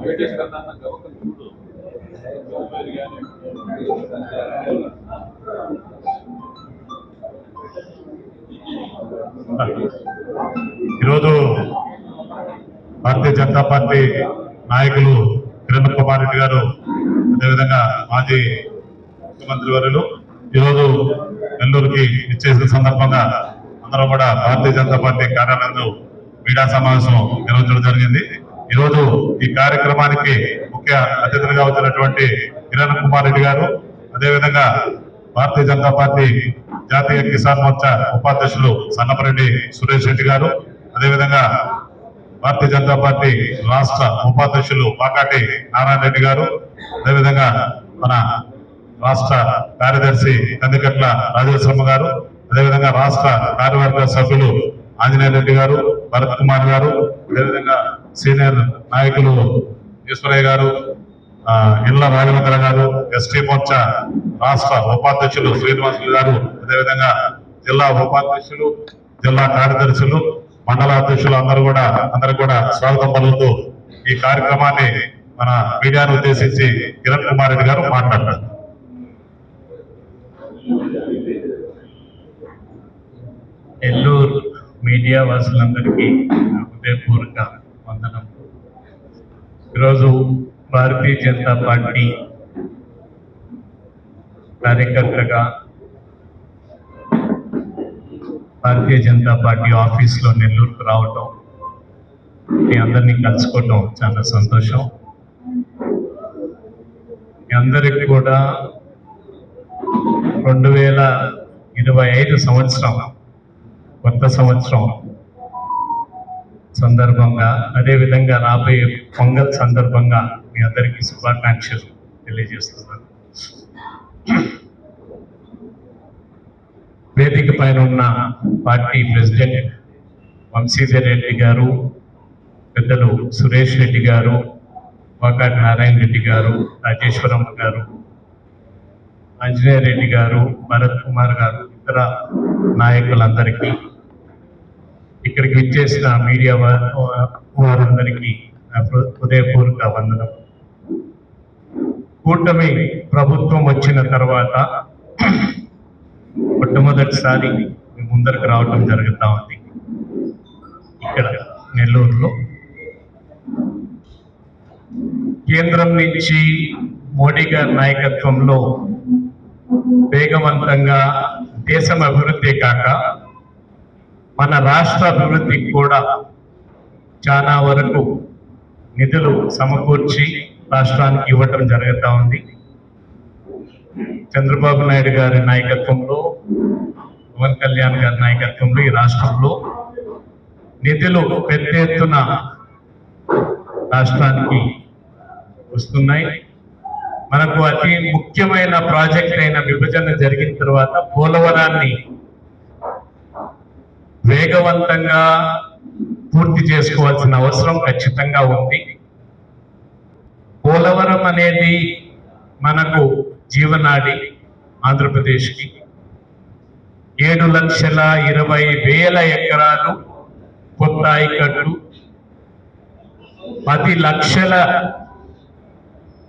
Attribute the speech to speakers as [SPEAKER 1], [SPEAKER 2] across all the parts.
[SPEAKER 1] Weightage కన్నా గవకలు చూడు ఈరోజు భారతీయ జనతా పార్టీ నాయకులు కిరణ్ కుమార్ రెడ్డి గారు అదేవిధంగా మాజీ ముఖ్యమంత్రి వర్యులు ఈరోజు నెల్లూరుకి ఇచ్చేసిన సందర్భంగా అందరం కూడా భారతీయ జనతా పార్టీ కార్యాలయంలో మీడియా సమావేశం నిర్వహించడం జరిగింది. ఈరోజు ఈ కార్యక్రమానికి ముఖ్య అతిథులుగా వచ్చినటువంటి కిరణ్ కుమార్ రెడ్డి గారు అదేవిధంగా భారతీయ జనతా పార్టీ జాతీయ కిసాన్ మోర్చా ఉపాధ్యక్షులు సన్నపరెడ్డి సురేష్ రెడ్డి గారు. అదేవిధంగా భారతీయ జనతా పార్టీ రాష్ట్ర ఉపాధ్యక్షులు పాకాటి నారాయణ రెడ్డి గారు. అదేవిధంగా మన రాష్ట్ర కార్యదర్శి కందికట్ల రాజేశ్వరమ్మ గారు. అదేవిధంగా రాష్ట్ర కార్యవర్గ సభ్యులు ఆంజనేయ రెడ్డి గారు భరత్ కుమార్ గారు. అదేవిధంగా సీనియర్ నాయకులు ఈశ్వరయ్య గారు ఇళ్ళ రాఘవేంద్ర గారు ఎస్టీ మోర్చా రాష్ట్ర ఉపాధ్యక్షులు శ్రీనివాసులు గారు అదేవిధంగా జిల్లా ఉపాధ్యక్షులు జిల్లా కార్యదర్శులు మండల అధ్యక్షులు అందరూ కూడా అందరూ కూడా స్వాగతం పలుకుతూ ఈ కార్యక్రమాన్ని మన మీడియాను ఉద్దేశించి కిరణ్ కుమార్ రెడ్డి గారు మాట్లాడతారు
[SPEAKER 2] ఎల్లూరు మీడియా వాసులందరికీ హృదయపూర్వక వందనం. ఈరోజు భారతీయ జనతా పార్టీ కార్యకర్తగా భారతీయ జనతా పార్టీ ఆఫీస్లో నెల్లూరుకు రావటం మీ అందరినీ కలుసుకోవటం చాలా సంతోషం. మీ అందరికి కూడా రెండు వేల ఇరవై ఐదు సంవత్సరం కొత్త సంవత్సరం సందర్భంగా అదేవిధంగా రాబోయే పొంగల్ సందర్భంగా మీ అందరికీ శుభాకాంక్షలు తెలియజేస్తున్నాను. వేదిక పైన ఉన్న పార్టీ ప్రెసిడెంట్ వంశీధర్ రెడ్డి గారు పెద్దలు సురేష్ రెడ్డి గారు వాకాటి నారాయణ రెడ్డి గారు రాజేశ్వరమ్మ గారు ఆంజనేయ రెడ్డి గారు భరత్ కుమార్ గారు ఇతర నాయకులందరికీ ఇక్కడికి విచ్చేసిన మీడియా వారందరికీ హృదయపూర్వక వందనం. కూటమి ప్రభుత్వం వచ్చిన తర్వాత మొట్టమొదటిసారి మీ ముందరకు రావటం జరుగుతూ ఉంది. ఇక్కడ నెల్లూరులో. కేంద్రం నుంచి మోడీ గారి నాయకత్వంలో వేగవంతంగా దేశం అభివృద్ధి కాక మన రాష్ట్ర అభివృద్ధికి కూడా చాలా వరకు నిధులు సమకూర్చి రాష్ట్రానికి ఇవ్వటం జరుగుతూ ఉంది. చంద్రబాబు నాయుడు గారి నాయకత్వంలో పవన్ కళ్యాణ్ గారి నాయకత్వంలో ఈ రాష్ట్రంలో నిధులు పెద్ద ఎత్తున రాష్ట్రానికి వస్తున్నాయి. మనకు అతి ముఖ్యమైన ప్రాజెక్ట్ అయిన విభజన జరిగిన తర్వాత పోలవరాన్ని వేగవంతంగా పూర్తి చేసుకోవాల్సిన అవసరం ఖచ్చితంగా ఉంది. పోలవరం అనేది మనకు జీవనాడి ఆంధ్రప్రదేశ్కి. ఏడు లక్షల ఇరవై వేల ఎకరాలు కొత్త ఐకట్లు పది లక్షల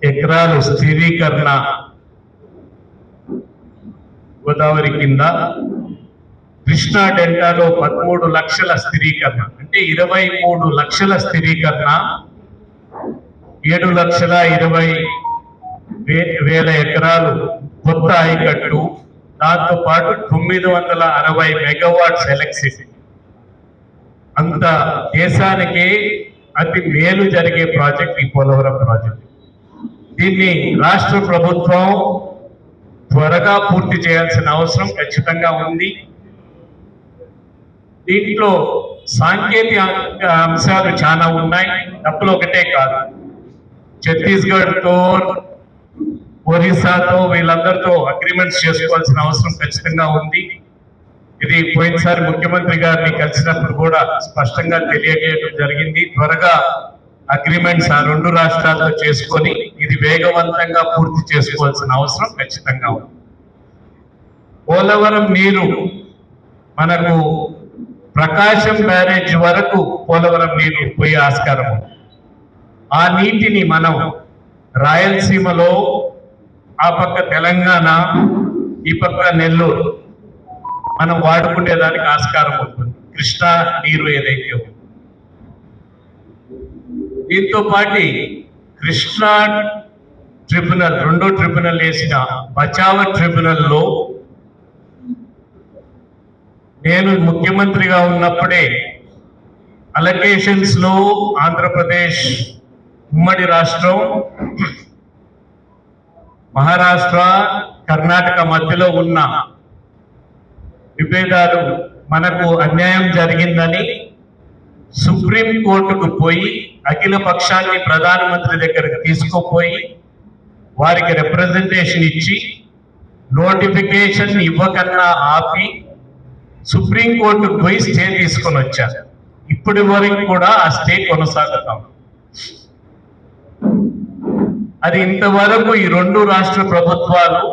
[SPEAKER 2] ఎకరాలు స్థిరీకరణ గోదావరి కింద. కృష్ణా డెల్టాలో పదమూడు లక్షల స్థిరీకరణ. అంటే ఇరవై మూడు లక్షల స్థిరీకరణ ఏడు లక్షల ఇరవై వే- వేల ఎకరాలు కొత్త ఆయకట్టు. దాంతో పాటు తొమ్మిది వందల అరవై మెగావాట్స్ ఎలక్ట్రిసిటీ. అంత దేశానికి అతి మేలు జరిగే ప్రాజెక్ట్ ఈ పోలవరం ప్రాజెక్ట్. దీన్ని రాష్ట్ర ప్రభుత్వం త్వరగా పూర్తి చేయాల్సిన అవసరం ఖచ్చితంగా ఉంది. దీంట్లో సాంకేతిక అంశాలు చాలా ఉన్నాయి. తప్పులు ఒకటే కాదు. ఛత్తీస్గఢ్తో ఒరిస్సాతో వీళ్ళందరితో అగ్రిమెంట్స్ చేసుకోవాల్సిన అవసరం ఖచ్చితంగా ఉంది. ఇది పోయినసారి ముఖ్యమంత్రి గారిని కలిసినప్పుడు కూడా స్పష్టంగా తెలియజేయడం జరిగింది. త్వరగా అగ్రిమెంట్స్ ఆ రెండు రాష్ట్రాల్లో చేసుకొని ఇది వేగవంతంగా పూర్తి చేసుకోవాల్సిన అవసరం ఖచ్చితంగా ఉంది. పోలవరం నీరు మనకు ప్రకాశం బ్యారేజ్ వరకు పోలవరం నీరు పోయే ఆస్కారం ఉంది. ఆ నీటిని మనం రాయలసీమలో ఆ పక్క తెలంగాణ ఈ పక్క నెల్లూరు మనం వాడుకునేదానికి ఆస్కారం ఉంటుంది. కృష్ణా నీరు ఏదైతే దీంతో పాటి కృష్ణా ట్రిబ్యునల్ రెండో ట్రిబ్యునల్ వేసిన బచావ ట్రిబ్యునల్లో నేను ముఖ్యమంత్రిగా ఉన్నప్పుడే అలకేషన్స్లో ఆంధ్రప్రదేశ్ ఉమ్మడి రాష్ట్రం మహారాష్ట్ర కర్ణాటక మధ్యలో ఉన్న విభేదాలు మనకు అన్యాయం జరిగిందని సుప్రీం కోర్టుకు పోయి అఖిల పక్షాన్ని ప్రధానమంత్రి దగ్గరకు తీసుకుపోయి వారికి రిప్రజెంటేషన్ ఇచ్చి నోటిఫికేషన్ ఇవ్వకన్నా ఆపి సుప్రీం కోర్టుకు పోయి స్టే తీసుకొని వచ్చారు. ఇప్పటి వరకు కూడా ఆ స్టే కొనసాగుతాం. అది ఇంతవరకు ఈ రెండు రాష్ట్ర ప్రభుత్వాలు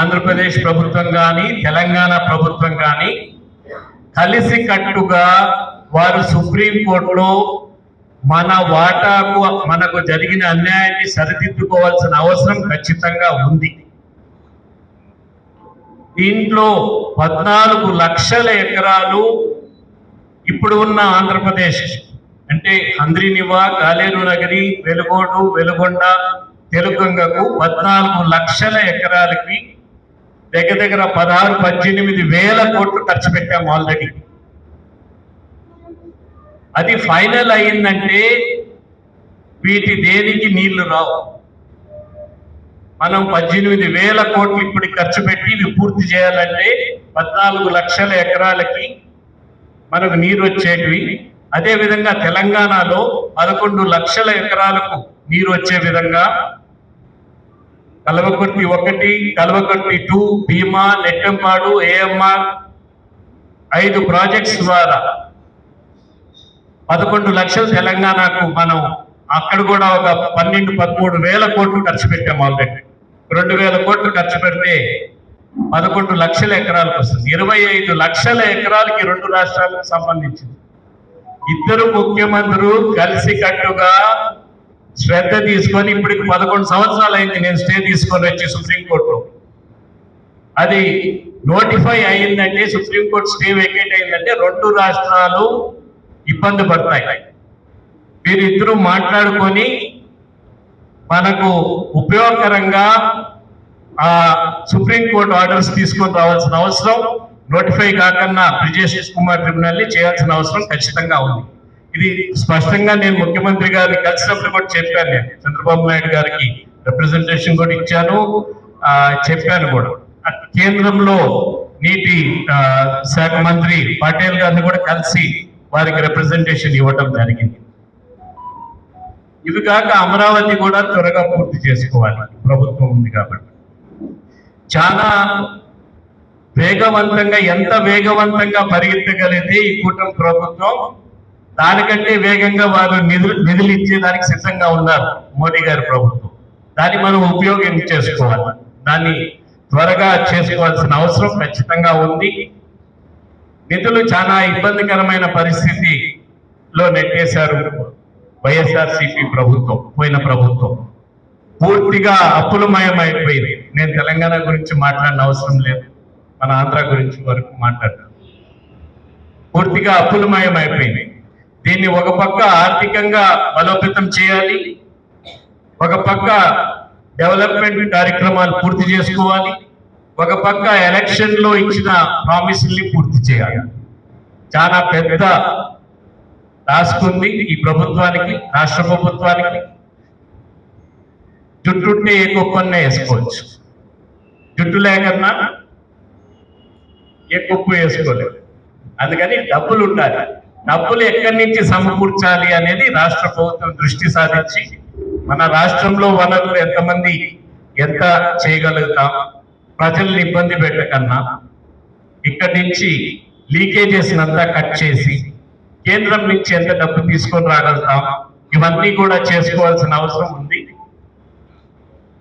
[SPEAKER 2] ఆంధ్రప్రదేశ్ ప్రభుత్వం కానీ తెలంగాణ ప్రభుత్వం కానీ కలిసి కట్టుగా వారు సుప్రీం కోర్టులో మన వాటాకు మనకు జరిగిన అన్యాయాన్ని సరిదిద్దుకోవాల్సిన అవసరం ఖచ్చితంగా ఉంది. దీంట్లో పద్నాలుగు లక్షల ఎకరాలు ఇప్పుడు ఉన్న ఆంధ్రప్రదేశ్. అంటే హంద్రీనివా కాలేరు నగరి వెలుగోడు వెలుగొండ తెలుగంగకు పద్నాలుగు లక్షల ఎకరాలకి దగ్గర దగ్గర పదహారు పద్దెనిమిది వేల కోట్లు ఖర్చు పెట్టాము ఆల్రెడీ. అది ఫైనల్ అయిందంటే వీటి దేనికి నీళ్ళు రావు. మనం పద్దెనిమిది వేల కోట్లు ఇప్పుడు ఖర్చు పెట్టి ఇవి పూర్తి చేయాలంటే పద్నాలుగు లక్షల ఎకరాలకి మనకు నీరు వచ్చేటివి. అదే విధంగా తెలంగాణలో పదకొండు లక్షల ఎకరాలకు నీరు వచ్చే విధంగా కలవకొట్టి ఒకటి కలవకొట్టి టూ భీమా నెట్టంపాడు ఏఎంఆర్ ఐదు ప్రాజెక్ట్స్ ద్వారా పదకొండు లక్షలు తెలంగాణకు మనం అక్కడ కూడా ఒక పన్నెండు పదమూడు వేల కోట్లు ఖర్చు పెట్టాం ఆల్రెడీ. రెండు వేల కోట్లు ఖర్చు పెడితే పదకొండు లక్షల ఎకరాలకు వస్తుంది. ఇరవై ఐదు లక్షల ఎకరాలకి రెండు రాష్ట్రాలకు సంబంధించింది. ఇద్దరు ముఖ్యమంత్రులు కలిసి కట్టుగా శ్రద్ధ తీసుకొని ఇప్పటికి పదకొండు సంవత్సరాలు అయింది నేను స్టే తీసుకొని వచ్చి సుప్రీంకోర్టులో. అది నోటిఫై అయిందంటే సుప్రీంకోర్టు స్టే వెకేట్ అయిందంటే రెండు రాష్ట్రాలు ఇబ్బంది పడతాయి. వీరిద్దరూ మాట్లాడుకొని మనకు ఉపయోగకరంగా ఆ సుప్రీంకోర్టు ఆర్డర్స్ తీసుకొని రావాల్సిన అవసరం. నోటిఫై కాకుండా బ్రిజేష్ కుమార్ ట్రిబ్యునల్ని చేయాల్సిన అవసరం ఖచ్చితంగా ఉంది. ఇది స్పష్టంగా నేను ముఖ్యమంత్రి గారిని కలిసినప్పుడు కూడా చెప్పాను నేను. చంద్రబాబు నాయుడు గారికి రిప్రజెంటేషన్ కూడా ఇచ్చాను చెప్పాను కూడా. కేంద్రంలో నీటి శాఖ మంత్రి పటేల్ గారిని కూడా కలిసి వారికి రిప్రజెంటేషన్ ఇవ్వటం జరిగింది. ఇవి కాక అమరావతి కూడా త్వరగా పూర్తి చేసుకోవాలి. ప్రభుత్వం ఉంది కాబట్టి. చాలా వేగవంతంగా ఎంత వేగవంతంగా పరిగెత్తగలిగితే ఈ కూటమి ప్రభుత్వం దానికంటే వేగంగా వారు నిధులు నిధులు ఇచ్చేదానికి సిద్ధంగా ఉన్నారు మోడీ గారి ప్రభుత్వం. దాన్ని మనం ఉపయోగం చేసుకోవాలి. దాన్ని త్వరగా చేసుకోవాల్సిన అవసరం ఖచ్చితంగా ఉంది. నిధులు చాలా ఇబ్బందికరమైన పరిస్థితిలో నెట్టేశారు వైఎస్ఆర్సీపీ ప్రభుత్వం పోయిన ప్రభుత్వం. పూర్తిగా అప్పులమయం అయిపోయింది నేను తెలంగాణ గురించి మాట్లాడిన అవసరం లేదు. మన ఆంధ్ర గురించి వరకు మాట్లాడాను పూర్తిగా అప్పులమయం అయిపోయింది దీన్ని ఒక పక్క ఆర్థికంగా బలోపేతం చేయాలి ఒక పక్క డెవలప్మెంట్ కార్యక్రమాలు పూర్తి చేసుకోవాలి ఒక పక్క ఎలక్షన్లో ఇచ్చిన ప్రామిసుల్ని పూర్తి చేయాలి. చాలా పెద్ద టాస్క్ ఉంది ఈ ప్రభుత్వానికి రాష్ట్ర ప్రభుత్వానికి. జుట్టుంటే ఏ గొప్పనే వేసుకోవచ్చు. జుట్టు లేకన్నా ఏ కుప్పు వేసుకోలేదు. అందుకని డబ్బులు ఉండాలి. డబ్బులు ఎక్కడి నుంచి సమకూర్చాలి అనేది రాష్ట్ర ప్రభుత్వం దృష్టి సాధించి మన రాష్ట్రంలో వనరులు ఎంతమంది ఎంత చేయగలుగుతాం ప్రజల్ని ఇబ్బంది పెట్టకన్నా ఇక్కడి నుంచి లీకేజెస్ అంతా కట్ చేసి కేంద్రం నుంచి ఎంత డబ్బు తీసుకొని రాగలుగుతాం ఇవన్నీ కూడా చేసుకోవాల్సిన అవసరం ఉంది.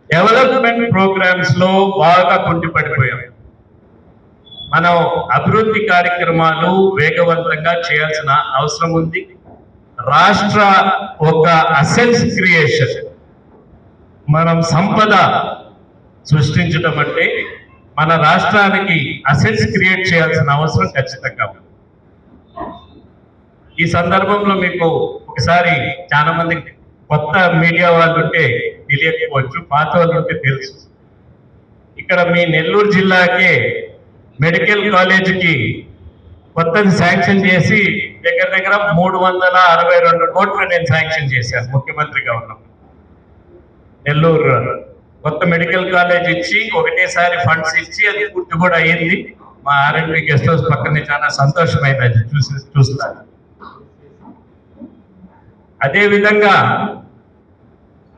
[SPEAKER 2] డెవలప్మెంట్ ప్రోగ్రామ్స్లో బాగా కుంటిపడిపోయాం. మనం అభివృద్ధి కార్యక్రమాలు వేగవంతంగా చేయాల్సిన అవసరం ఉంది. రాష్ట్ర ఒక అసెన్స్ క్రియేషన్ మనం సంపద సృష్టించడం అంటే మన రాష్ట్రానికి అసెట్స్ క్రియేట్ చేయాల్సిన అవసరం ఖచ్చితంగా ఉంది. ఈ సందర్భంలో మీకు ఒకసారి చాలా మంది కొత్త మీడియా వాళ్ళు ఉంటే తెలియకపోవచ్చు పాత వాళ్ళు ఉంటే తెలుసు. ఇక్కడ మీ నెల్లూరు జిల్లాకే మెడికల్ కాలేజీకి కొత్తది శాంక్షన్ చేసి దగ్గర దగ్గర మూడు వందల అరవై రెండు కోట్లు నేను శాంక్షన్ చేశాను ముఖ్యమంత్రిగా ఉన్నప్పుడు. నెల్లూరు కొత్త మెడికల్ కాలేజ్ ఇచ్చి ఒకటేసారి ఫండ్స్ ఇచ్చి అది పూర్తి కూడా అయ్యింది. మా ఆర్ఎండ్బి గెస్ట్ హౌస్ పక్కనే చాలా సంతోషమైంది అది చూసి చూస్తాను అదేవిధంగా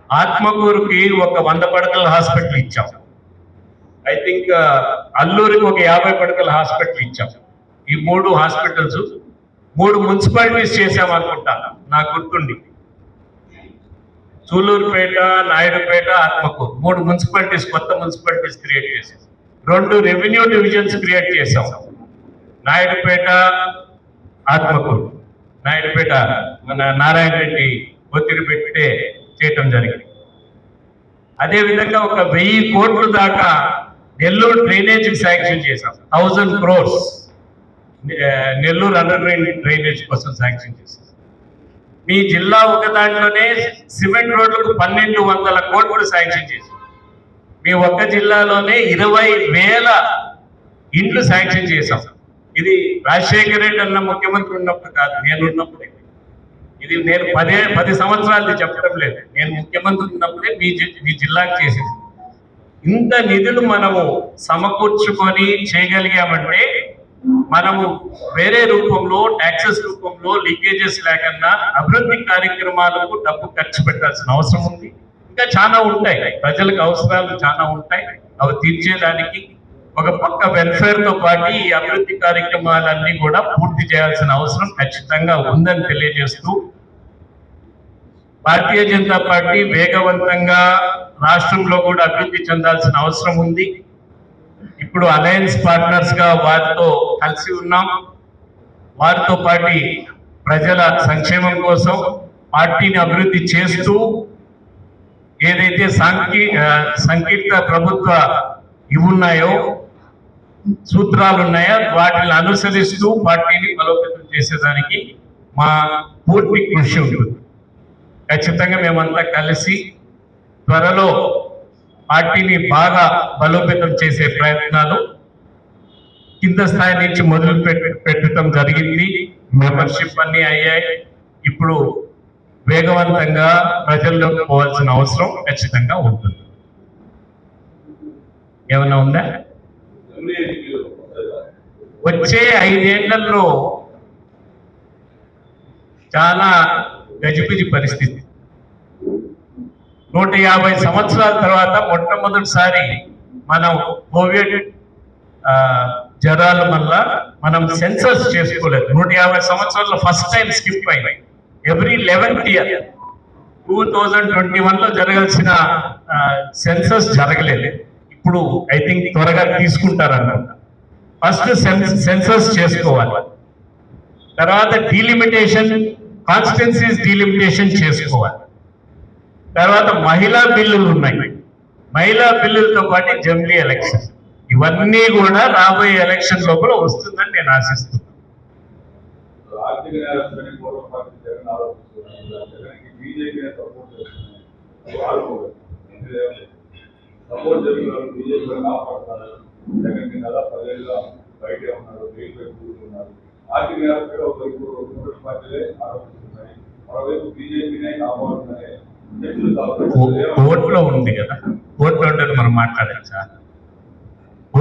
[SPEAKER 2] ఆత్మకూరుకి ఒక వంద పడకల హాస్పిటల్ ఇచ్చాం. ఐ థింక్ uh, అల్లూరికి ఒక యాభై పడకల హాస్పిటల్ ఇచ్చాం. ఈ మూడు హాస్పిటల్స్ మూడు మున్సిపాలిటీస్ చేసాం అనుకుంటా నాకు గుర్తుండి సూలూరుపేట నాయుడుపేట ఆత్మకూరు మూడు మున్సిపాలిటీస్ కొత్త మున్సిపాలిటీస్ క్రియేట్ చేసాం రెండు రెవెన్యూ డివిజన్స్ క్రియేట్ చేసాం నాయుడుపేట ఆత్మకూరు. నాయుడుపేట మన నారాయణ రెడ్డి ఒత్తిడి పెట్టే చేయటం జరిగింది. అదే విధంగా ఒక వెయ్యి కోట్లు దాకా నెల్లూరు డ్రైనేజ్ శాంక్షన్ చేశాం. Thousand crores. Nellore under drainage కోసం శాంక్షన్ చేశాం. మీ జిల్లా ఒక దాంట్లోనే సిమెంట్ రోడ్లకు పన్నెండు వందల కోట్లు శాంక్షన్ చేశాం. మీ ఒక్క జిల్లాలోనే ఇరవై వేల ఇండ్లు శాంక్షన్ చేశాం. ఇది రాజశేఖర రెడ్డి అన్న ముఖ్యమంత్రి ఉన్నప్పుడు కాదు నేను ఉన్నప్పుడే. ఇది నేను పదే పది సంవత్సరాలు చెప్పడం లేదు. నేను ముఖ్యమంత్రి ఉన్నప్పుడే మీ మీ జిల్లాకు చేసింది. ఇంత నిధులు మనము సమకూర్చుకొని చేయగలిగామంటే మనము వేరే రూపంలో ట్యాక్సెస్ రూపంలో లీకేజెస్ లేకుండా అభివృద్ధి కార్యక్రమాలకు డబ్బు ఖర్చు పెట్టాల్సిన అవసరం ఉంది. ఇంకా చాలా ఉంటాయి. ప్రజలకు అవసరాలు చాలా ఉంటాయి. అవి తీర్చేదానికి ఒక పక్క వెల్ఫేర్తో పాటు ఈ అభివృద్ధి కార్యక్రమాలన్నీ కూడా పూర్తి చేయాల్సిన అవసరం ఖచ్చితంగా ఉందని తెలియజేస్తూ భారతీయ జనతా పార్టీ వేగవంతంగా రాష్ట్రంలో కూడా అభివృద్ధి చెందాల్సిన అవసరం ఉంది. ఇప్పుడు అలయన్స్ పార్ట్నర్స్గా వారితో కలిసి ఉన్నాం. వారితో పాటి ప్రజల సంక్షేమం కోసం పార్టీని అభివృద్ధి చేస్తూ ఏదైతే సాంకీ సంకీర్త సంకీర్ణ ప్రభుత్వ ఇవి ఉన్నాయో సూత్రాలు ఉన్నాయో వాటిని అనుసరిస్తూ పార్టీని బలోపేతం చేసేదానికి మా పూర్తి కృషి ఉంటుంది. ఖచ్చితంగా మేమంతా కలిసి త్వరలో పార్టీని బాగా బలోపేతం చేసే ప్రయత్నాలు కింద స్థాయి నుంచి మొదలు పెట్టడం జరిగింది. మెంబర్షిప్ అన్ని అయ్యాయి. ఇప్పుడు వేగవంతంగా ప్రజల్లోకి పోవాల్సిన అవసరం ఖచ్చితంగా ఉంటుంది. ఏమన్నా ఉందా? వచ్చే ఐదేళ్ళలో చాలా గజిబిజి పరిస్థితి. నూట యాభై సంవత్సరాల తర్వాత మొట్టమొదటిసారి మనం కోవిడ్ జ్వరాల వల్ల మనం సెన్సర్స్ చేసుకోలేదు. నూట యాభై సంవత్సరాల్లో ఫస్ట్ టైం స్కిప్ అయినాయి every eleventh year. Two thousand twenty వన్లో జరగాల్సిన సెన్సస్ జరగలేదు. ఇప్పుడు ఐ థింక్ త్వరగా తీసుకుంటారన్నమాట ఫస్ట్ సెన్సస్ చేసుకోవాలి. తర్వాత డీలిమిటేషన్ కాన్స్టిట్యున్సీస్ డీలిమిటేషన్ చేసుకోవాలి. తర్వాత మహిళా బిల్లులు ఉన్నాయి. మహిళా బిల్లులతో పాటు జమిలీ ఎలక్షన్. ఇవన్నీ కూడా రాబోయే ఎలక్షన్ లోపల వస్తుందని నేను ఆశిస్తున్నాను.
[SPEAKER 3] బయటే ఉన్నారు పార్టీ కూర్చున్నారు ఒకవైపు కాంగ్రెస్ పార్టీలే ఆరోపిస్తున్నాయి. మరోవైపు బీజేపీనే కాపాడుతున్నాయి
[SPEAKER 2] ఓట్లో ఉంది కదా. ఓట్లో ఉండేది మనం మాట్లాడాలి సార్.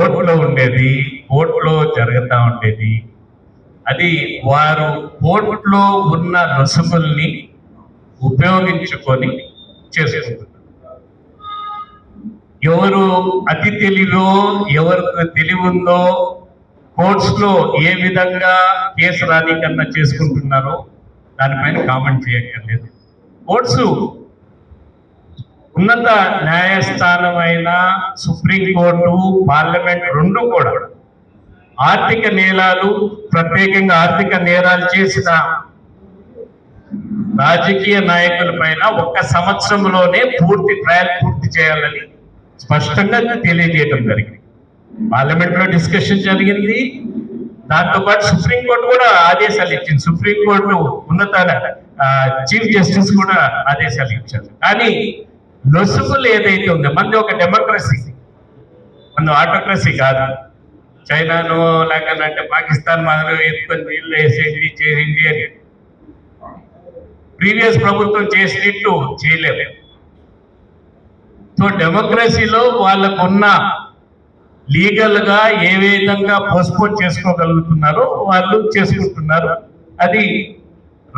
[SPEAKER 2] ఓట్లో ఉండేది ఓట్లో జరుగుతూ ఉండేది. అది వారు ఓట్లో ఉన్న రుసుముల్ని ఉపయోగించుకొని చేసుకుంటున్నారు. ఎవరు అతి తెలివో ఎవరికి తెలివి ఉందో కోర్ట్స్లో ఏ విధంగా కేసు రాణీకరణ చేసుకుంటున్నారో దానిపైన కామెంట్ చేయక్కర్లేదు. కోర్ట్స్ ఉన్నత న్యాయస్థానమైన సుప్రీంకోర్టు పార్లమెంట్ రెండు కూడా ఆర్థిక నేరాలు ప్రత్యేకంగా ఆర్థిక నేరాలు చేసిన రాజకీయ నాయకుల పైన ఒక్క సంవత్సరంలోనే పూర్తి ట్రయల్ పూర్తి చేయాలని స్పష్టంగా తెలియజేయడం జరిగింది. పార్లమెంట్లో డిస్కషన్ జరిగింది. దాంతో పాటు సుప్రీంకోర్టు కూడా ఆదేశాలు ఇచ్చింది. సుప్రీంకోర్టు ఉన్నత చీఫ్ జస్టిస్ కూడా ఆదేశాలు ఇచ్చారు. కానీ లొసుగులు ఏదైతే ఉందో మనది ఒక డెమోక్రసీ. మన ఆటోక్రసీ కాదు. చైనాను లేకపోతే పాకిస్తాన్ మొదలు ఎత్తుకొని నీళ్ళు వేసేది చేసింది అని. ప్రీవియస్ ప్రభుత్వం చేసినట్టు చేయలేము సో డెమోక్రసీలో వాళ్ళకున్న లీగల్గా ఏ విధంగా పోస్ట్పోన్ చేసుకోగలుగుతున్నారో వాళ్ళు చేసుకుంటున్నారు. అది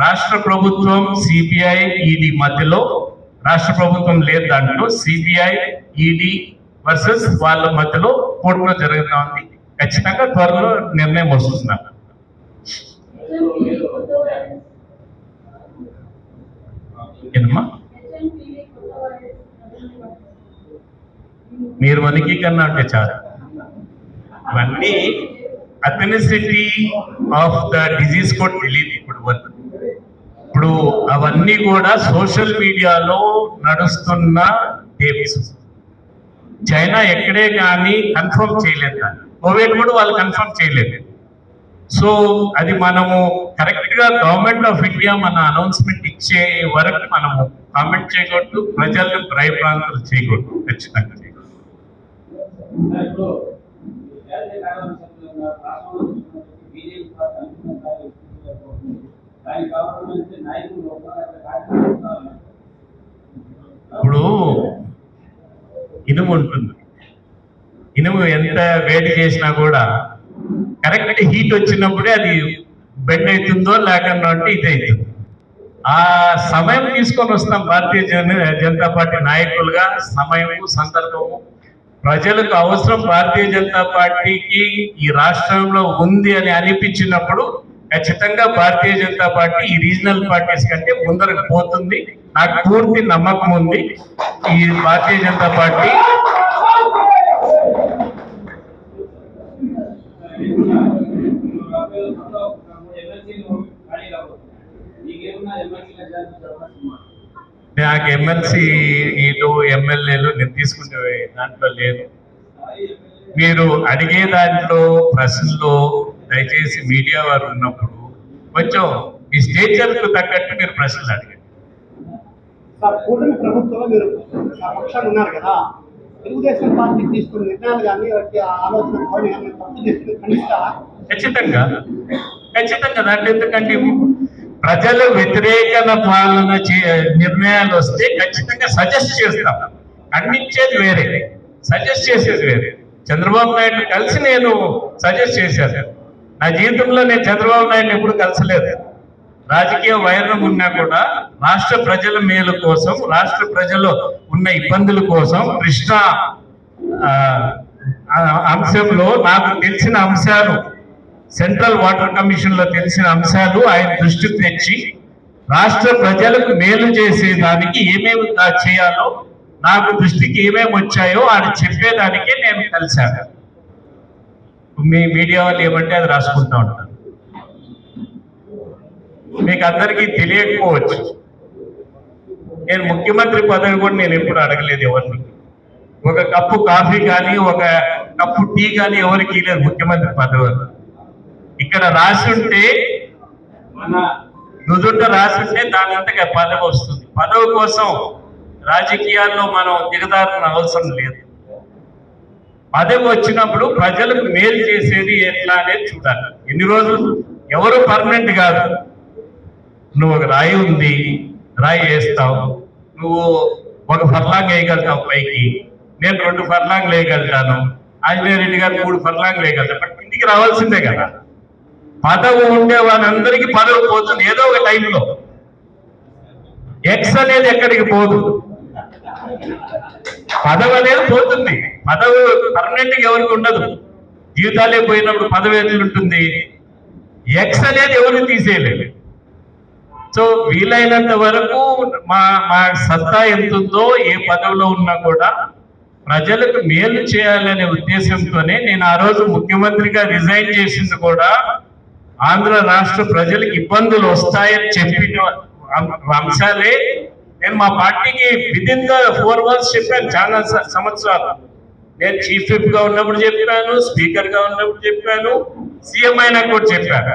[SPEAKER 2] రాష్ట్ర ప్రభుత్వం సిబిఐ ఈడీ మధ్యలో రాష్ట్ర ప్రభుత్వం లేదు దాంట్లో సిబిఐ ఈడీ వర్సెస్ వాళ్ళ మధ్యలో కోర్టులో జరుగుతా ఉంది. ఖచ్చితంగా త్వరలో నిర్ణయం వస్తున్నారు ఏనమ్మా? మీరు మనకి కన్నా అంటే చాలు. ఇవన్నీ అథెనిసిటీ ఆఫ్ ద డిజీజ్ కూడా తెలియదు ఇప్పుడు వరకు ఇప్పుడు అవన్నీ కూడా సోషల్ మీడియాలో నడుస్తున్న టేప్స్ చైనా ఎక్కడే కానీ కన్ఫర్మ్ చేయలేదు దాన్ని. కోవిడ్ కూడా వాళ్ళు కన్ఫర్మ్ చేయలేదు. సో అది మనము కరెక్ట్గా గవర్నమెంట్ ఆఫ్ ఇండియా మన అనౌన్స్మెంట్ ఇచ్చే వరకు మనము కామెంట్ చేయకూడదు ప్రజలను భయప్రాంతాలు చేయకూడదు ఖచ్చితంగా చేయకూడదు.
[SPEAKER 4] ఇప్పుడు
[SPEAKER 2] ఇనుము ఉంటుంది. ఇనుము ఎంత వేడి చేసినా కూడా కరెక్ట్ హీట్ వచ్చినప్పుడే అది బెండ్ అవుతుందో లేకుండా అంటే ఇది అవుతుంది. ఆ సమయం తీసుకొని వస్తాం భారతీయ జనతా పార్టీ నాయకులుగా సమయము సందర్భము. ప్రజలకు అవసరం భారతీయ జనతా పార్టీకి ఈ రాష్ట్రంలో ఉంది అని అనిపించినప్పుడు ఖచ్చితంగా భారతీయ జనతా పార్టీ ఈ రీజనల్ పార్టీస్ కంటే ముందరకు పోతుంది. నాకు పూర్తి నమ్మకం ఉంది. ఈ భారతీయ జనతా పార్టీ
[SPEAKER 4] ఎమ్మెల్సీలు ఖాళీ కాబోతున్నాయి మీకేమన్నా ఎమ్మెల్సీల జాతీయ అవకాశం
[SPEAKER 2] నాకు ఎమ్మెల్సీలు ఎమ్మెల్యేలు నేను తీసుకునే దాంట్లో లేదు. మీరు అడిగే దాంట్లో ప్రశ్నలో దయచేసి మీడియా వారు ఉన్నప్పుడు కొంచెం మీ స్టేచర్కు తగ్గట్టు మీరు ప్రశ్నలు
[SPEAKER 5] కూటమి ప్రభుత్వంలో మీరు ఆ పక్షాలు ఉన్నారు కదా. తెలుగుదేశం పార్టీ తీసుకున్న నిర్ణయాలు కానీ ఆలోచన
[SPEAKER 2] ఖచ్చితంగా. ఖచ్చితంగా. దాంట్లో ఎందుకంటే ప్రజలు వ్యతిరేకన పాలన చే- నిర్ణయాలు వస్తే ఖచ్చితంగా సజెస్ట్ చేస్తాం. ఖండించేది వేరే. సజెస్ట్ చేసేది వేరే. చంద్రబాబు నాయుడు కలిసి నేను సజెస్ట్ చేశాను. నా జీవితంలో నేను చంద్రబాబు నాయుడు ఎప్పుడు కలిసలేదు. రాజకీయ వైరం ఉన్నా కూడా రాష్ట్ర ప్రజల మేలు కోసం రాష్ట్ర ప్రజలు ఉన్న ఇబ్బందుల కోసం కృష్ణా అంశంలో నాకు తెలిసిన అంశాలు సెంట్రల్ వాటర్ కమిషన్లో తెలిసిన అంశాలు ఆయన దృష్టికి తెచ్చి రాష్ట్ర ప్రజలకు మేలు చేసేదానికి ఏమేమి చేయాలో నాకు దృష్టికి ఏమేమి వచ్చాయో ఆయన చెప్పేదానికి నేను కలిశాను. మీ మీడియా వాళ్ళు ఏమంటే అది రాసుకుంటా ఉంటాను మీకు అందరికీ తెలియకపోవచ్చు. నేను ముఖ్యమంత్రి పదవి కూడా నేను ఎప్పుడు అడగలేదు ఎవరిని. ఒక కప్పు కాఫీ కానీ ఒక కప్పు టీ కానీ ఎవరికి లేదు ముఖ్యమంత్రి పదవి. ఇక్కడ రాసి ఉంటే
[SPEAKER 4] మన
[SPEAKER 2] నుదుట రాసి ఉంటే దాని అంతగా పదవి వస్తుంది. పదవి కోసం రాజకీయాల్లో మనం దిగదారిన అవసరం లేదు. పదవి వచ్చినప్పుడు ప్రజలకు మేలు చేసేది ఎట్లా అనేది చూడాలి. ఎన్ని రోజులు? ఎవరు పర్మనెంట్ కాదు. నువ్వు ఒక రాయి ఉంది రాయి వేస్తావు. నువ్వు ఒక ఫర్లాంగ్ వేయగలుగుతావు పైకి. నేను రెండు ఫర్లాంగ్ వేయగలుగుతాను. ఆంజనేయ రెడ్డి గారు మూడు ఫర్లాంగ్ వేయగలుగుతాను బట్ ఇంటికి రావాల్సిందే కదా. పదవి ఉండే వాళ్ళందరికీ పదవి పోతుంది. ఏదో ఒక టైంలో. ఎక్స్ అనేది ఎక్కడికి పోదు. పదవి అనేది పోతుంది. పదవి పర్మనెంట్గా ఎవరికి ఉండదు. జీవితాలే పోయినప్పుడు పదవి అనేది ఉంటుంది. ఎక్స్ అనేది ఎవరు తీసేయలేదు. సో వీలైనంత వరకు మా మా సత్తా ఎంత ఉందో ఏ పదవిలో ఉన్నా కూడా ప్రజలకు మేలు చేయాలనే ఉద్దేశంతోనే నేను ఆ రోజు ముఖ్యమంత్రిగా రిజైన్ చేసింది కూడా ఆంధ్ర రాష్ట్ర ప్రజలకు ఇబ్బందులు వస్తాయని చెప్పిన అంశాలే నేను మా పార్టీకి విదిన్ ద ఫోర్ మంత్స్ చెప్పాను చాలా సంవత్సరాలు. నేను చీఫ్ విప్గా ఉన్నప్పుడు చెప్పాను స్పీకర్గా ఉన్నప్పుడు చెప్పాను సీఎం అయినా కూడా చెప్పాను.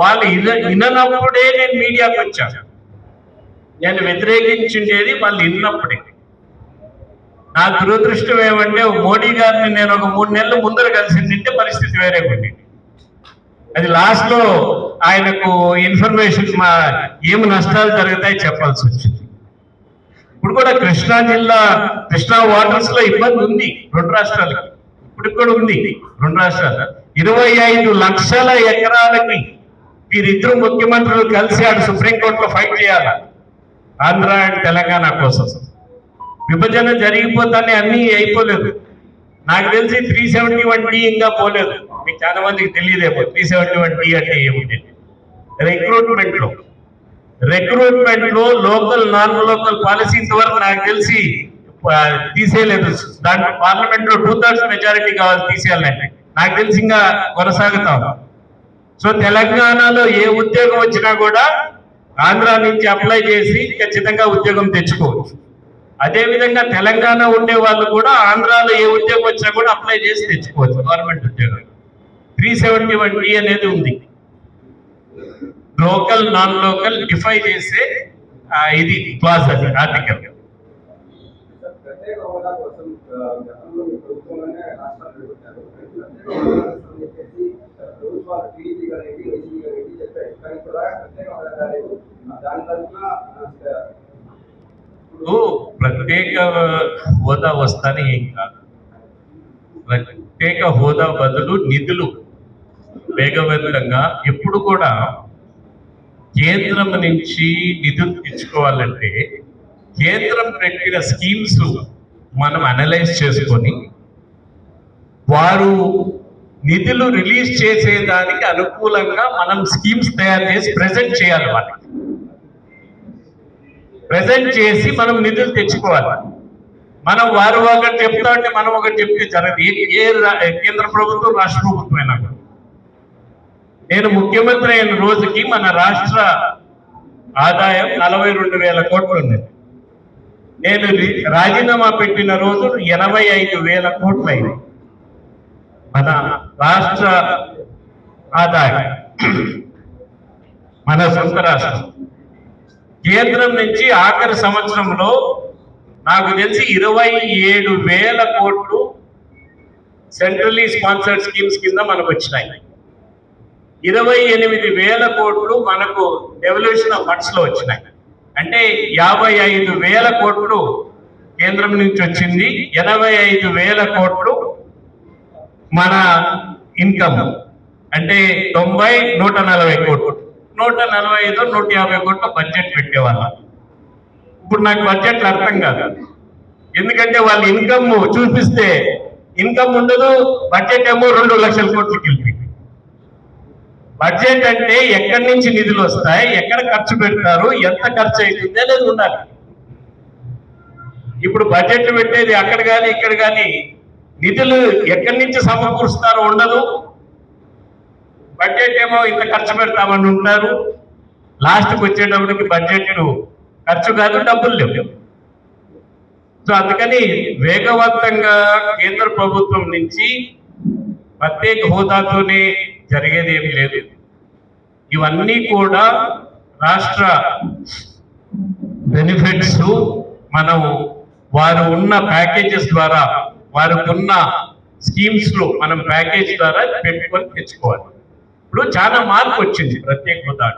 [SPEAKER 2] వాళ్ళు ఇన విననప్పుడే నేను మీడియాకి వచ్చాను నేను వ్యతిరేకించిండేది వాళ్ళు విన్నప్పుడే నా దురదృష్టం ఏమంటే మోడీ గారిని నేను ఒక మూడు నెలలు ముందర కలిసిందంటే పరిస్థితి వేరే ఉండేది. అది లాస్ట్లో ఆయనకు ఇన్ఫర్మేషన్ మా ఏమి నష్టాలు జరుగుతాయి చెప్పాల్సి వచ్చింది. ఇప్పుడు కూడా కృష్ణా జిల్లా కృష్ణా వాటర్స్లో ఇబ్బంది ఉంది రెండు రాష్ట్రాలకి. ఇప్పుడు కూడా ఉంది రెండు రాష్ట్రాలు. ఇరవై ఐదు లక్షల ఎకరాలకి వీరిద్దరు ముఖ్యమంత్రులు కలిసి ఆడు సుప్రీంకోర్టులో ఫైట్ చేయాల? ఆంధ్ర అండ్ తెలంగాణ కోసం. విభజన జరిగిపోతానే అన్ని అయిపోలేదు. నాకు తెలిసి త్రీ సెవెంటీ వన్ డి ఇంకా పోలేదు. మీకు చాలా మందికి తెలియదేమో త్రీ సెవెంటీ వన్ డి అంటే ఏమిటి రిక్రూట్మెంట్లో. రిక్రూట్మెంట్లో లోకల్ నాన్ లోకల్ పాలసీ ఇంతవరకు నాకు తెలిసి తీసేయలేదు. దాంట్లో పార్లమెంట్లో టూ థర్డ్స్ మెజారిటీ కావాలి తీసేయాలంటే నాకు. తెలిసి ఇంకా కొనసాగుతాం. సో తెలంగాణలో ఏ ఉద్యోగం వచ్చినా కూడా ఆంధ్ర నుంచి అప్లై చేసి ఖచ్చితంగా ఉద్యోగం తెచ్చుకోవచ్చు. అదే విధంగా తెలంగాణ ఉండే వాళ్ళు కూడా ఆంధ్రాలో ఏ ఉద్యోగం వచ్చినా కూడా అప్లై చేసి తెచ్చుకోవచ్చు గవర్నమెంట్ ఉద్యోగాలు త్రీ సెవెంటీ వన్ డి అనేది ఉంది లోకల్ నాన్ లోకల్ డిఫై చేసే ఇది క్లాస్ అది ఆర్టికల్
[SPEAKER 6] దాని తరఫున
[SPEAKER 2] ప్రత్యేక హోదా వస్తానే ఏం కాదు. ప్రత్యేక హోదా బదులు నిధులు వేగవంతంగా ఎప్పుడు కూడా కేంద్రం నుంచి నిధులు తెచ్చుకోవాలంటే కేంద్రం పెట్టిన స్కీమ్స్ మనం అనలైజ్ చేసుకొని వారు నిధులు రిలీజ్ చేసేదానికి అనుకూలంగా మనం స్కీమ్స్ తయారు చేసి ప్రజెంట్ చేయాలి వాళ్ళకి. ప్రజెంట్ చేసి మనం నిధులు తెచ్చుకోవాలి. మనం వారు ఒకటి చెప్తా అంటే మనం ఒకటి చెప్తే జరగదు. ఏ- కేంద్ర ప్రభుత్వం రాష్ట్ర ప్రభుత్వం అయినా నేను ముఖ్యమంత్రి అయిన రోజుకి మన రాష్ట్ర ఆదాయం నలభై రెండు వేల కోట్లు ఉన్నది నేను రాజీనామా పెట్టిన రోజు ఎనభై ఐదు వేల కోట్లు అయింది మన రాష్ట్ర ఆదాయం. మన సొంత రాష్ట్రం. కేంద్రం నుంచి ఆఖరి సంవత్సరంలో నాకు తెలిసి ఇరవై ఏడు వేల కోట్లు సెంట్రలీ స్పాన్సర్డ్ స్కీమ్స్ కింద మనకు వచ్చినాయి. ఇరవై ఎనిమిది వేల కోట్లు మనకు డెవల్యూషన్ ఆఫ్ ఫండ్స్లో వచ్చినాయి. అంటే యాభై ఐదు వేల కోట్లు కేంద్రం నుంచి వచ్చింది. ఎనభై ఐదు వేల కోట్లు మన ఇన్కమ్. అంటే తొంభై నూట నలభై కోట్లు. నూట నలభై ఐదు నూట యాభై కోట్ల బడ్జెట్ పెట్టేవాళ్ళం. ఇప్పుడు నాకు బడ్జెట్లు అర్థం కాదు. ఎందుకంటే వాళ్ళ ఇన్కమ్ చూపిస్తే ఇన్కమ్ ఉండదు బడ్జెట్ ఏమో రెండు లక్షల కోట్లకి కెలిపింది బడ్జెట్ అంటే ఎక్కడి నుంచి నిధులు వస్తాయి ఎక్కడ ఖర్చు పెడతారు ఎంత ఖర్చు అవుతుంది అనేది ఉండాలి. ఇప్పుడు బడ్జెట్ పెట్టేది అక్కడ కానీ ఇక్కడ కానీ నిధులు ఎక్కడి నుంచి సమకూరుస్తారో ఉండదు. బడ్జెట్ ఏమో ఇంత ఖర్చు పెడతామని ఉంటారు. లాస్ట్కి వచ్చేటప్పటికి బడ్జెట్ ఖర్చు కాదు డబ్బులు లేవు. సో అందుకని వేగవంతంగా కేంద్ర ప్రభుత్వం నుంచి ప్రత్యేక హోదాతోనే జరిగేది ఏమి లేదు. ఇవన్నీ కూడా రాష్ట్ర బెనిఫిట్స్ మనం వారు ఉన్న ప్యాకేజెస్ ద్వారా వారికి ఉన్న స్కీమ్స్లో మనం ప్యాకేజ్ ద్వారా పెట్టుకొని తెచ్చుకోవాలి. ఇప్పుడు చాలా మార్పు వచ్చింది ప్రత్యేక హోదా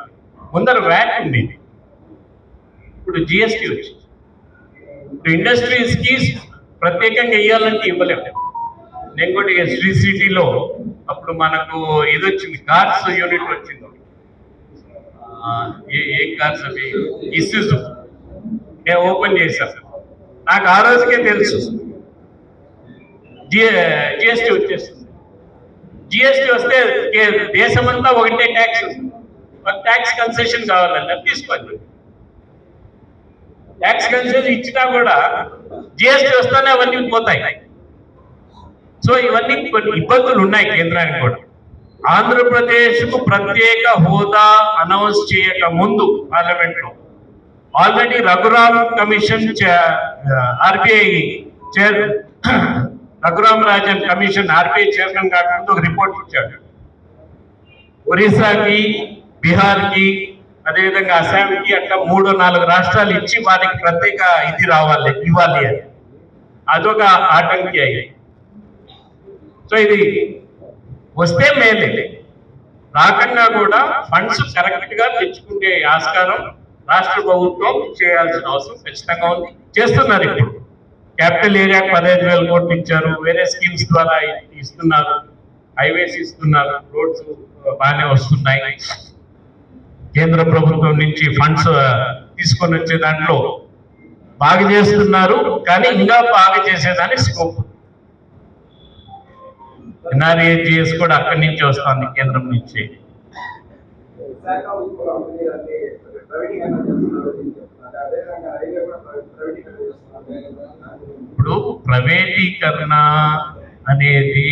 [SPEAKER 2] ముందర వ్యాట్ ఉండేది. ఇప్పుడు జిఎస్టీ వచ్చింది. ఇప్పుడు ఇండస్ట్రీస్కి ప్రత్యేకంగా ఇవ్వాలంటే ఇవ్వలేము నేను కూడా ఇక శ్రీ సిటీలో అప్పుడు మనకు ఇది వచ్చింది కార్స్ యూనిట్ వచ్చింది. ఏం ఏ ఏ కార్స్ అవి? ఇస్యూస్ నేను ఓపెన్ చేశాను నాకు ఆ రోజుకే తెలుసు. జిఎస్టీ వచ్చేస్తుంది జిఎస్టీ వస్తే దేశమంతా ఒకటే ట్యాక్స్ ఒక ట్యాక్స్ కన్సెషన్ కావాలన్నారు తీసుకోండి. ట్యాక్స్ కన్సెషన్ ఇచ్చినా కూడా జిఎస్టీ వస్తేనే అవన్నీ పోతాయి. సో ఇవన్నీ కొన్ని ఇబ్బందులు ఉన్నాయి కేంద్రానికి కూడా. ఆంధ్రప్రదేశ్కు ప్రత్యేక హోదా అనౌన్స్ చేయక ముందు పార్లమెంట్లో. Already Raghuram commission RBI chair Raghuram Rajan commission RBI chairman కాకుండా ఒక రిపోర్ట్ ఇచ్చాడు. ఒరిస్సాకి బీహార్కి అదేవిధంగా అస్సాంకి అట్లా మూడు నాలుగు రాష్ట్రాలు ఇచ్చి వారికి ప్రత్యేక ఇది రావాలి ఇవ్వాలి అని. అదొక ఆటంకి అయ్యాయి సో ఇది వస్తే మేలే. రాకుండా కూడా ఫండ్స్ కరెక్ట్గా తెచ్చుకునే ఆస్కారం రాష్ట్ర ప్రభుత్వం చేయాల్సిన అవసరం ఖచ్చితంగా ఉంది. చేస్తున్నారు ఇప్పుడు. క్యాపిటల్ ఏరియాకి పదహైదు వేల కోట్లు ఇచ్చారు. వేరే స్కీమ్స్ ద్వారా ఇస్తున్నారు. హైవేస్ ఇస్తున్నారు. రోడ్స్ బాగానే వస్తున్నాయి. కేంద్ర ప్రభుత్వం నుంచి ఫండ్స్ తీసుకొని వచ్చే దాంట్లో బాగా చేస్తున్నారు. కానీ ఇంకా బాగా చేసేదానికి స్కోప్ ఎన్ఆర్ఏజిఎస్ కూడా అక్కడి నుంచి వస్తుంది కేంద్రం నుంచి. ఇప్పుడు ప్రైవేటీకరణ అనేది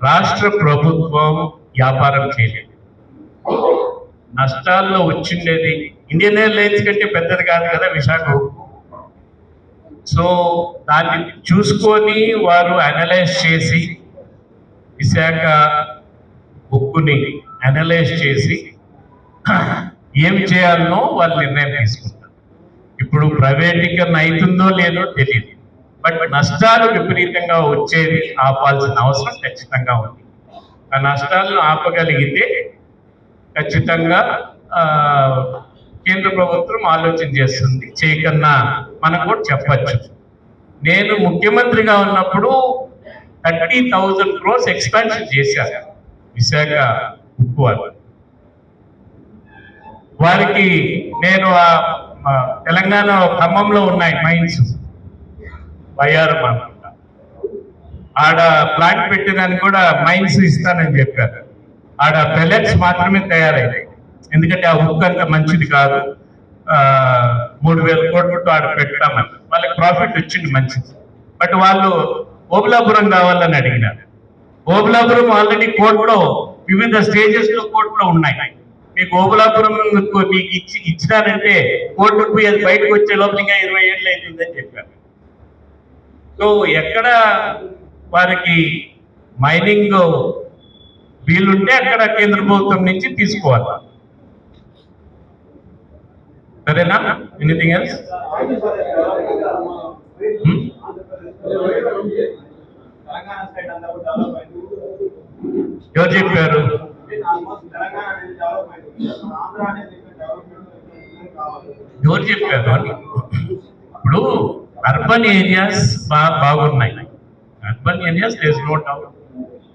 [SPEAKER 2] రాష్ట్ర ప్రభుత్వం వ్యాపారం చేయలేదు. నష్టాల్లో వచ్చిండేది ఇండియన్ ఎయిర్లైన్స్ కంటే పెద్దది కాదు కదా విశాఖ. సో దాన్ని చూసుకొని వారు అనలైజ్ చేసి విశాఖ ఉక్కుని అనలైజ్ చేసి ఏం చేయాలనో వాళ్ళు నిర్ణయం తీసుకుంటారు. ఇప్పుడు ప్రైవేటీకరణ అవుతుందో లేదో తెలియదు. బట్ నష్టాలు విపరీతంగా వచ్చేది ఆపాల్సిన అవసరం ఖచ్చితంగా ఉంది. ఆ నష్టాలను ఆపగలిగితే ఖచ్చితంగా కేంద్ర ప్రభుత్వం ఆలోచన చేస్తుంది. చేయకన్నా మనం కూడా చెప్పచ్చు. నేను ముఖ్యమంత్రిగా ఉన్నప్పుడు థర్టీ థౌజండ్ క్రోర్స్ ఎక్స్పాన్షన్ చేశాను విశాఖ ఉక్కు వారికి నేను ఆ తెలంగాణ ఖమ్మంలో ఉన్నాయి మైన్స్. బయ్యారం అనుకుంటా ఆడ ప్లాంట్ పెట్టడానికి కూడా మైన్స్ ఇస్తానని చెప్పారు. ఆడ పెలెట్స్ మాత్రమే తయారయ్యాయి. ఎందుకంటే ఆ ఉక్కు అంత మంచిది కాదు. మూడు వేల కోట్లతో ఆడ పెట్టామని వాళ్ళకి ప్రాఫిట్ వచ్చింది మంచిది. బట్ వాళ్ళు ఓబులాపురం కావాలని అడిగినారు. ఓబులాపురం ఆల్రెడీ కోర్టులో వివిధ స్టేజెస్లో కోర్టులో ఉన్నాయి. మీ ఓబులాపురం మీకు ఇచ్చి ఇచ్చినారంటే కోర్టుకు పోయి అది బయటకు వచ్చే లోపల ఇంకా ఇరవై ఏళ్ళు అవుతుందని చెప్పారు. సో ఎక్కడ వారికి మైనింగ్ వీలుంటే అక్కడ కేంద్ర ప్రభుత్వం నుంచి తీసుకోవాలి. సరేనా? Anything else
[SPEAKER 4] hmm?
[SPEAKER 2] ఎవరు చెప్పారు? ఎవరు చెప్పారు ఇప్పుడు అర్బన్ ఏరియాస్ బాగా బాగున్నాయి. Urban areas does no doubt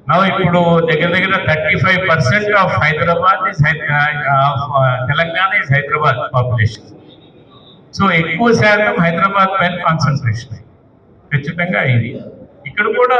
[SPEAKER 2] నా ఇప్పుడు దగ్గర దగ్గర thirty five percent of Hyderabad is Telangana is Hyderabad population so ఎక్కువ శాతం హైదరాబాద్ పైన కాన్సన్ట్రేషన్ ఖచ్చితంగా అయింది ఇక్కడ కూడా